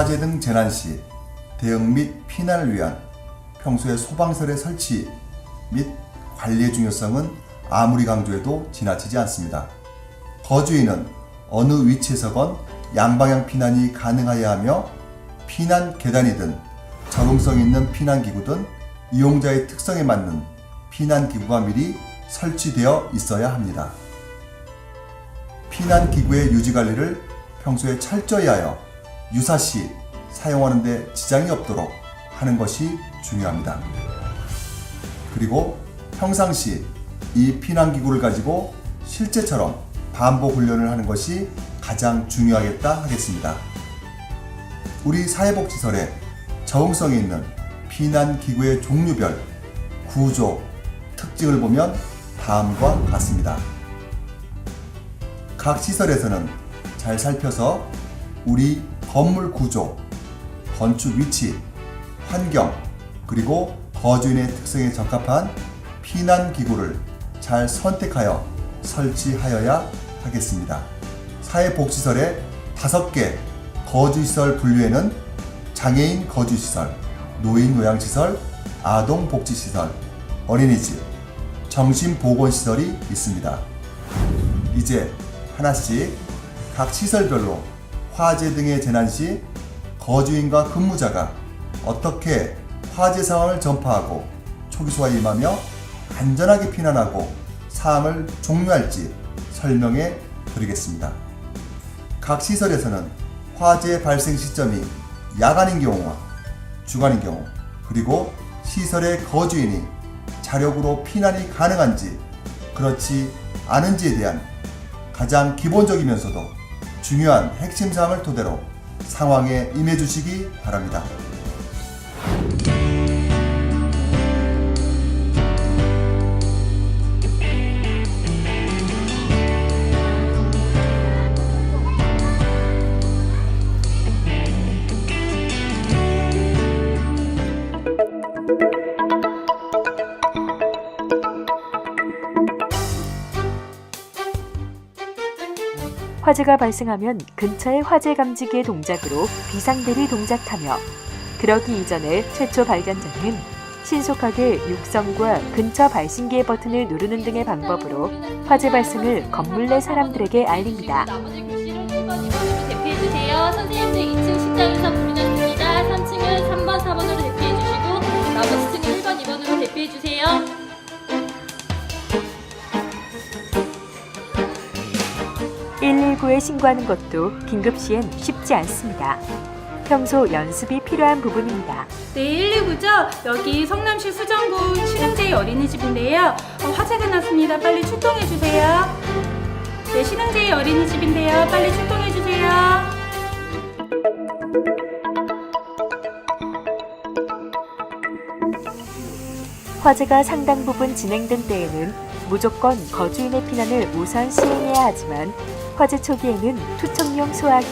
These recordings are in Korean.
화재 등 재난 시 대응 및 피난을 위한 평소의 소방설의 설치 및 관리의 중요성은 아무리 강조해도 지나치지 않습니다. 거주인은 어느 위치에서건 양방향 피난이 가능하여야 하며 피난 계단이든 적응성 있는 피난 기구든 이용자의 특성에 맞는 피난 기구가 미리 설치되어 있어야 합니다. 피난 기구의 유지 관리를 평소에 철저히 하여 유사시 사용하는 데 지장이 없도록 하는 것이 중요합니다. 그리고 평상시 이 피난기구를 가지고 실제처럼 반복 훈련을 하는 것이 가장 중요하겠다 하겠습니다. 우리 사회복지설에 적응성이 있는 피난기구의 종류별, 구조, 특징을 보면 다음과 같습니다. 각 시설에서는 잘 살펴서 우리 건물 구조, 건축 위치, 환경, 그리고 거주인의 특성에 적합한 피난 기구를 잘 선택하여 설치하여야 하겠습니다. 사회복지설의 다섯 개 거주시설 분류에는 장애인 거주시설, 노인 요양시설, 아동복지시설, 어린이집, 정신보건시설이 있습니다. 이제 하나씩 각 시설별로 화재 등의 재난 시 거주인과 근무자가 어떻게 화재 상황을 전파하고 초기소와 임하며 안전하게 피난하고 사항을 종료할지 설명해 드리겠습니다. 각 시설에서는 화재 발생 시점이 야간인 경우와 주간인 경우 그리고 시설의 거주인이 자력으로 피난이 가능한지 그렇지 않은지에 대한 가장 기본적이면서도 중요한 핵심 사항을 토대로 상황에 임해 주시기 바랍니다. 화재가 발생하면 근처의 화재 감지기의 동작으로 비상대비 동작하며 그러기 이전에 최초 발견자는 신속하게 육성과 근처 발신기의 버튼을 누르는 등의 방법으로 화재 발생을 건물 내 사람들에게 알립니다. 나머지 교실은 1번, 2번으로 대피해주세요. 선생님들 2층 식당에서 부르셨습니다. 3층은 3번, 4번으로 대피해주시고 나머지 층은 1번, 2번으로 대피해주세요. (119에) 신고하는 것도 긴급 시엔 쉽지 않습니다. 평소 연습이 필요한 부분입니다. 네, 119죠? 여기 성남시 수정구 신흥제이 어린이집인데요. 어, 화재가 났습니다. 빨리 출동해주세요. 네, 신흥제이 어린이집인데요. 빨리 출동해주세요. 화재가 상당 부분 진행된 때에는 무조건 거주인의 피난을 우선 시행해야 하지만 화재 초기에는 투척용 소화기,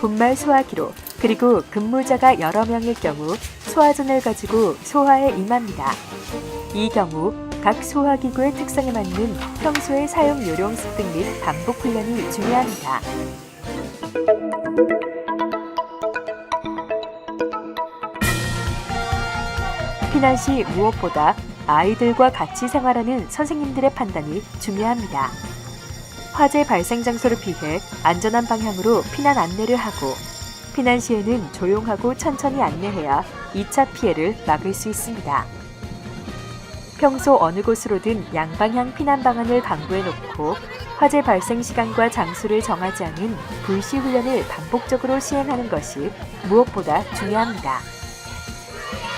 분말 소화기로 그리고 근무자가 여러 명일 경우 소화전을 가지고 소화에 임합니다. 이 경우 각 소화기구의 특성에 맞는 평소의 사용 요령 습득 및 반복 훈련이 중요합니다. 피난 시 무엇보다 아이들과 같이 생활하는 선생님들의 판단이 중요합니다. 화재 발생 장소를 피해 안전한 방향으로 피난 안내를 하고 피난 시에는 조용하고 천천히 안내해야 2차 피해를 막을 수 있습니다. 평소 어느 곳으로든 양방향 피난 방안을 방부해 놓고 화재 발생 시간과 장소를 정하지 않은 불시 훈련을 반복적으로 시행하는 것이 무엇보다 중요합니다.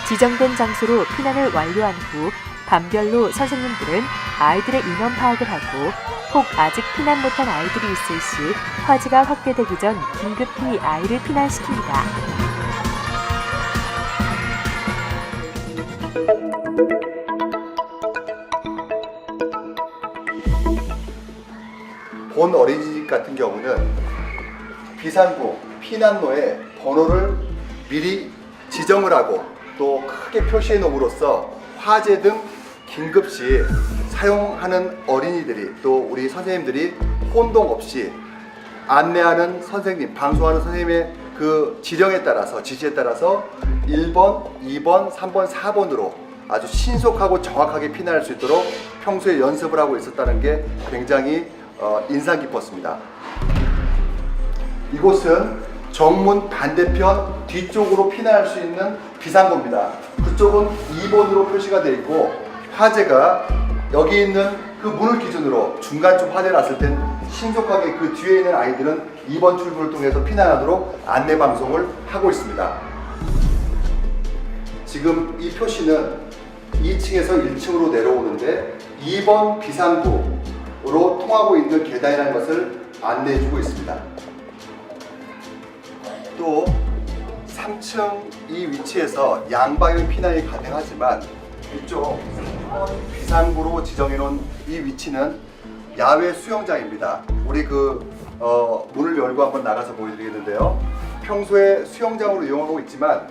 지정된 장소로 피난을 완료한 후 반별로 선생님들은 아이들의 인원 파악을 하고 혹 아직 피난 못한 아이들이 있을 시 화재가 확대되기 전 긴급히 아이를 피난시킵니다. 본 어린이집 같은 경우는 비상구 피난로에 번호를 미리 지정을 하고 또 크게 표시해 놓음으로써 화재 등 긴급 시 사용하는 어린이들이 또 우리 선생님들이 혼동 없이 안내하는 선생님, 방송하는 선생님의 그 지령에 따라서 지시에 따라서 1번, 2번, 3번, 4번으로 아주 신속하고 정확하게 피난할 수 있도록 평소에 연습을 하고 있었다는 게 굉장히 어, 인상 깊었습니다. 이곳은 정문 반대편 뒤쪽으로 피난할 수 있는 비상구입니다. 그쪽은 2번으로 표시가 되어 있고 화재가 여기 있는 그 문을 기준으로 중간쯤 화재가 났을 땐 신속하게 그 뒤에 있는 아이들은 2번 출구를 통해서 피난하도록 안내 방송을 하고 있습니다. 지금 이 표시는 2층에서 1층으로 내려오는데 2번 비상구로 통하고 있는 계단이라는 것을 안내해 주고 있습니다. 또 3층 이 위치에서 양방향 피난이 가능하지만 이쪽 3번 비상구로 지정해 놓은 이 위치는 야외 수영장입니다. 우리 그 어, 문을 열고 한번 나가서 보여드리겠는데요. 평소에 수영장으로 이용하고 있지만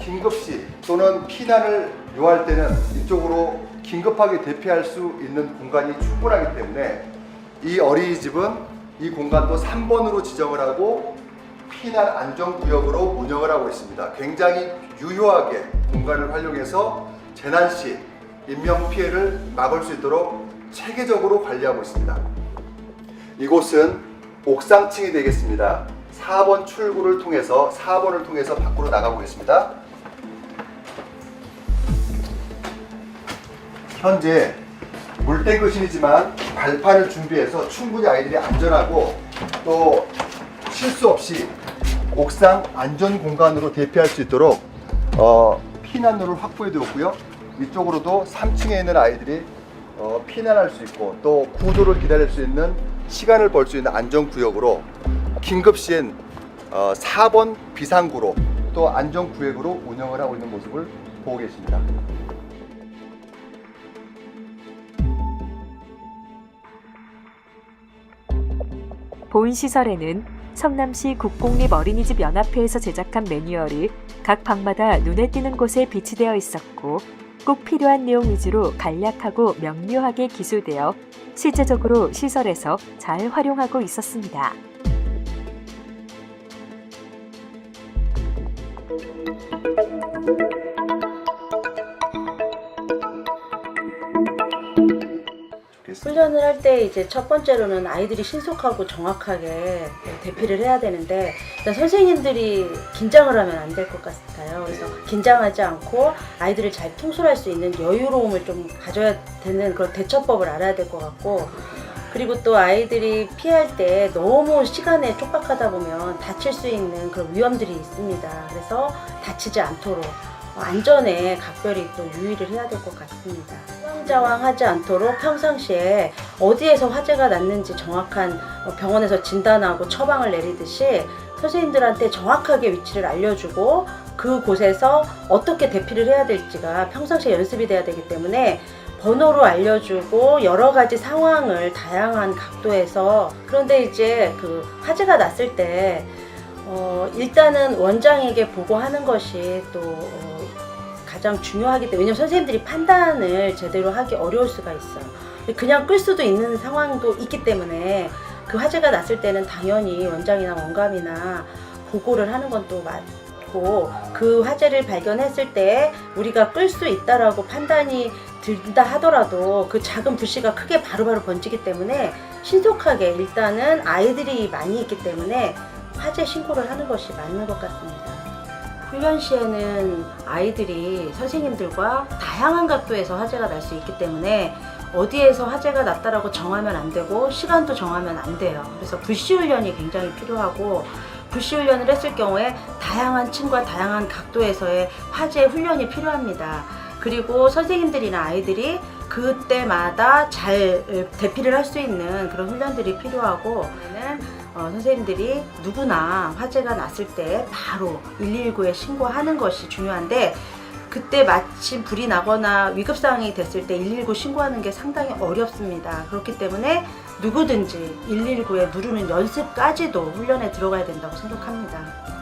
긴급시 또는 피난을 요할 때는 이쪽으로 긴급하게 대피할 수 있는 공간이 충분하기 때문에 이 어린이집은 이 공간도 3번으로 지정을 하고 피난 안전구역으로 운영을 하고 있습니다. 굉장히 유효하게 공간을 활용해서 재난 시 인명 피해를 막을 수 있도록 체계적으로 관리하고 있습니다. 이곳은 옥상층이 되겠습니다. 4번 출구를 통해서 4번을 통해서 밖으로 나가보겠습니다. 현재 물탱크실이지만 발판을 준비해서 충분히 아이들이 안전하고 또 실수 없이 옥상 안전 공간으로 대피할 수 있도록 어, 피난로를 확보해 두었고요. 위쪽으로도 3층에 있는 아이들이 어, 피난할 수 있고 또 구조를 기다릴 수 있는 시간을 벌 수 있는 안전 구역으로 긴급 시엔 어, 4번 비상구로 또 안전 구역으로 운영을 하고 있는 모습을 보고 계십니다. 본 시설에는 성남시 국공립 어린이집 연합회에서 제작한 매뉴얼이 각 방마다 눈에 띄는 곳에 비치되어 있었고 꼭 필요한 내용 위주로 간략하고 명료하게 기술되어 실제적으로 시설에서 잘 활용하고 있었습니다. 훈련을 할 때 이제 첫 번째로는 아이들이 신속하고 정확하게 대피를 해야 되는데 일단 선생님들이 긴장을 하면 안 될 것 같아요. 그래서 긴장하지 않고 아이들을 잘 통솔할 수 있는 여유로움을 좀 가져야 되는 그런 대처법을 알아야 될 것 같고 그리고 또 아이들이 피할 때 너무 시간에 촉박하다 보면 다칠 수 있는 그런 위험들이 있습니다. 그래서 다치지 않도록 안전에 각별히 또 유의를 해야 될 것 같습니다. 자왕하지 않도록 평상시에 어디에서 화재가 났는지 정확한 어, 병원에서 진단하고 처방을 내리듯이 선생님들한테 정확하게 위치를 알려주고 그곳에서 어떻게 대피를 해야 될지가 평상시에 연습이 돼야 되기 때문에 번호로 알려주고 여러 가지 상황을 다양한 각도에서 그런데 이제 그 화재가 났을 때 어, 일단은 원장에게 보고하는 것이 또 어, 가장 중요하기 때문에 왜냐면 선생님들이 판단을 제대로 하기 어려울 수가 있어요. 그냥 끌 수도 있는 상황도 있기 때문에 그 화재가 났을 때는 당연히 원장이나 원감이나 보고를 하는 건 또 맞고 그 화재를 발견했을 때 우리가 끌 수 있다라고 판단이 들다 하더라도 그 작은 불씨가 크게 바로바로 번지기 때문에 신속하게 일단은 아이들이 많이 있기 때문에 화재 신고를 하는 것이 맞는 것 같습니다. 훈련 시에는 아이들이 선생님들과 다양한 각도에서 화재가 날 수 있기 때문에 어디에서 화재가 났다라고 정하면 안 되고 시간도 정하면 안 돼요. 그래서 불시 훈련이 굉장히 필요하고 불시 훈련을 했을 경우에 다양한 층과 다양한 각도에서의 화재 훈련이 필요합니다. 그리고 선생님들이나 아이들이 그때마다 잘 대피를 할 수 있는 그런 훈련들이 필요하고 는 어, 선생님들이 누구나 화재가 났을 때 바로 119에 신고하는 것이 중요한데 그때 마침 불이 나거나 위급 상황이 됐을 때 119 신고하는 게 상당히 어렵습니다. 그렇기 때문에 누구든지 119에 누르는 연습까지도 훈련에 들어가야 된다고 생각합니다.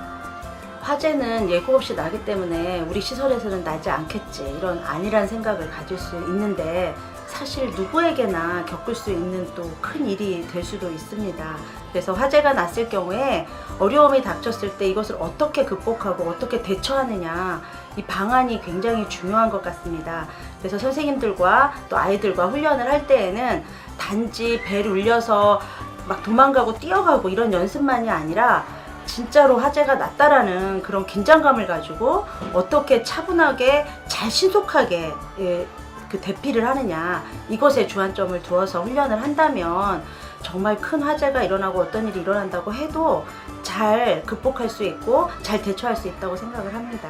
화재는 예고 없이 나기 때문에 우리 시설에서는 나지 않겠지 이런 안일한 생각을 가질 수 있는데 사실 누구에게나 겪을 수 있는 또 큰 일이 될 수도 있습니다. 그래서 화재가 났을 경우에 어려움이 닥쳤을 때 이것을 어떻게 극복하고 어떻게 대처하느냐 이 방안이 굉장히 중요한 것 같습니다. 그래서 선생님들과 또 아이들과 훈련을 할 때에는 단지 배를 울려서 막 도망가고 뛰어가고 이런 연습만이 아니라 진짜로 화재가 났다라는 그런 긴장감을 가지고 어떻게 차분하게 잘 신속하게 예, 그 대피를 하느냐 이것에 주안점을 두어서 훈련을 한다면 정말 큰 화재가 일어나고 어떤 일이 일어난다고 해도 잘 극복할 수 있고 잘 대처할 수 있다고 생각을 합니다.